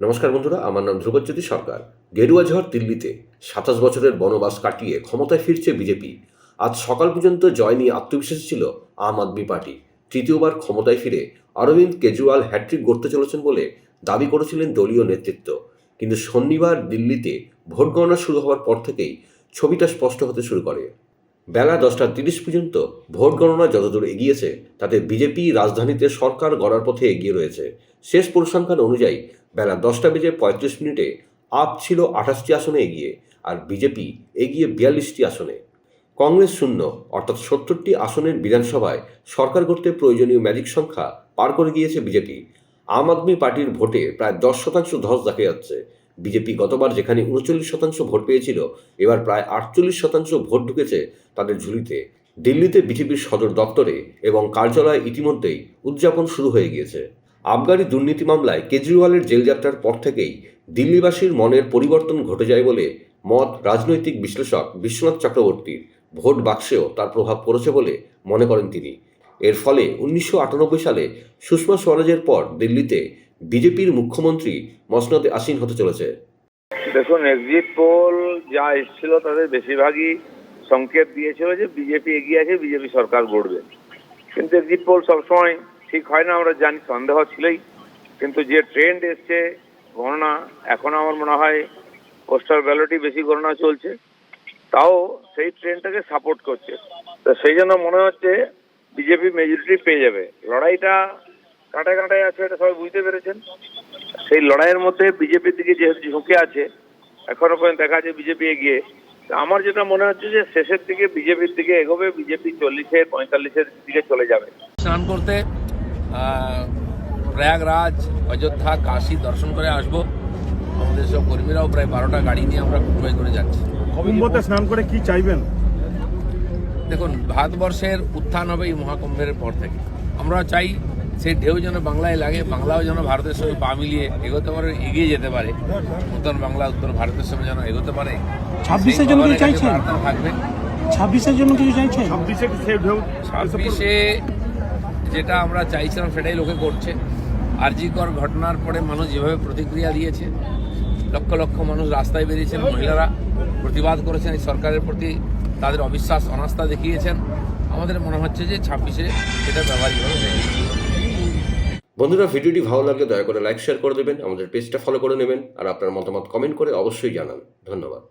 নমস্কার বন্ধুরা, আমার নাম ধ্রুবজ্যোতি সরকার। গেরুয়া ঝড় দিল্লিতে সাতাশ বছরের বনবাস কাটিয়ে ক্ষমতায় ফিরছে বিজেপি। আজ সকাল পর্যন্ত জয় নিয়ে আত্মবিশ্বাস ছিল আম আদমি পার্টি। তৃতীয়বার ক্ষমতায় ফিরে অরবিন্দ কেজরিওয়াল হ্যাট্রিক গড়তে চলেছেন বলে দাবি করেছিলেন দলীয় নেতৃত্ব। কিন্তু শনিবার দিল্লিতে ভোট গণনা শুরু হওয়ার পর থেকেই ছবিটা স্পষ্ট হতে শুরু করে। বেলা দশটা তিরিশ পর্যন্ত ভোট গণনা যতদূর এগিয়েছে, তাতে বিজেপি রাজধানীতে সরকার গড়ার পথে এগিয়ে রয়েছে। শেষ পরিসংখ্যান অনুযায়ী বেলা দশটা বেজে পঁয়ত্রিশ মিনিটে আপ ছিল আঠাশটি আসনে এগিয়ে আর বিজেপি এগিয়ে বিয়াল্লিশটি আসনে। কংগ্রেস শূন্য, অর্থাৎ সত্তরটি আসনের বিধানসভায় সরকার গড়তে প্রয়োজনীয় ম্যাজিক সংখ্যা পার করে গিয়েছে বিজেপি। আম আদমি পার্টির ভোটে প্রায় দশ শতাংশ ধস দেখা যাচ্ছে। বিজেপি গতবার যেখানে উনচল্লিশ শতাংশ ভোট পেয়েছিল, এবার প্রায় আটচল্লিশ শতাংশ ভোট ঢুকেছে তাদের ঝুলিতে। দিল্লিতে বিজেপির সদর দপ্তরে এবং কার্যালয়ে ইতিমধ্যেই উদযাপন শুরু হয়ে গিয়েছে। আবগারি দুর্নীতি মামলায় কেজরিওয়ালের জেলযাত্রার পর থেকেই দিল্লিবাসীর মনের পরিবর্তন ঘটে যায় বলে মত রাজনৈতিক বিশ্লেষক বিশ্বনাথ চক্রবর্তীর ভোট বাক্সেও তার প্রভাব পড়েছে বলে মনে করেন তিনি। এর ফলে উনিশশো আটানব্বই সালে সুষমা স্বরাজের পর দিল্লিতে বিজেপির মুখ্যমন্ত্রী মসনদে আসীন হতে চলেছে। দেখুন এক্সিট পোল যা এসেছিল তাদের বেশিরভাগই সংকেত দিয়েছিল যে বিজেপি এগিয়ে আছে, বিজেপি সরকার গড়বে। কিন্তু এক্সিট পোল সবসময় ঠিক হয় না, আমরা জানি সন্দেহ ছিলই। কিন্তু যে ট্রেন্ড এসছে, গণনা এখন আমার মনে হয় পোস্টাল ব্যালটই বেশি গণনা চলছে। তাও সেই ট্রেন্ডটাকে সাপোর্ট করছে। তো সেই জন্য মনে হচ্ছে বিজেপি মেজরিটি পেয়ে যাবে। লড়াইটা কাঁটায় কাঁটায় আছে, এটা সবাই বুঝতে পেরেছেন। সেই লড়াইয়ের মধ্যে বিজেপির দিকে যেহেতু ঝুঁকে আছে, এখনও পর্যন্ত দেখা যাচ্ছে বিজেপি এগিয়ে। আমার যেটা মনে হচ্ছে যে শেষের দিকে বিজেপির দিকে এগোবে বিজেপি চল্লিশের, পঁয়তাল্লিশের দিকে চলে যাবে। স্নান করতে প্রয়াগরাজ অযোধ্যা কাশী দর্শন করে আসব। আমাদের সব কর্মীরাও প্রায় বারোটা গাড়ি নিয়ে আমরা কুম্ভে করে যাচ্ছি। কুম্ভতে স্নান করে কি চাইবেন? দেখুন ভারতবর্ষের উত্থান হবে এই মহাকুম্ভের পর থেকে। আমরা চাই সেই ঢেউ যেন বাংলায় লাগে বাংলাও যেন ভারতের সঙ্গে পা মিলিয়ে এগোতে পারে এগিয়ে যেতে পারে। নতুন বাংলা উত্তর ভারতের সঙ্গে যেন এগোতে পারে। ছাব্বিশের জন্য চাইছেন? থাকবে। ছাব্বিশের জন্য কিছু চাইছেন? ছাব্বিশে ছাব্বিশে যেটা আমরা চাইছিলাম সেটাই লোকে করছে। আরজিকর ঘটনার পরে মানুষ যেভাবে প্রতিক্রিয়া দিয়েছে, লক্ষ লক্ষ মানুষ রাস্তায় বেরিয়েছেন, মহিলারা প্রতিবাদ করেছেন, এই সরকারের প্রতি তাদের অবিশ্বাস, অনাস্থা দেখিয়েছেন। আমাদের মনে হচ্ছে যে ছাব্বিশে এটা ব্যবহারিকভাবে হয়ে বন্ধুরা, ভিডিওটি ভালো লাগলে দয়া করে লাইক শেয়ার করে দেবেন, আমাদের পেজটা ফলো করে নেবেন, আর আপনার মতামত কমেন্ট করে অবশ্যই জানান। ধন্যবাদ।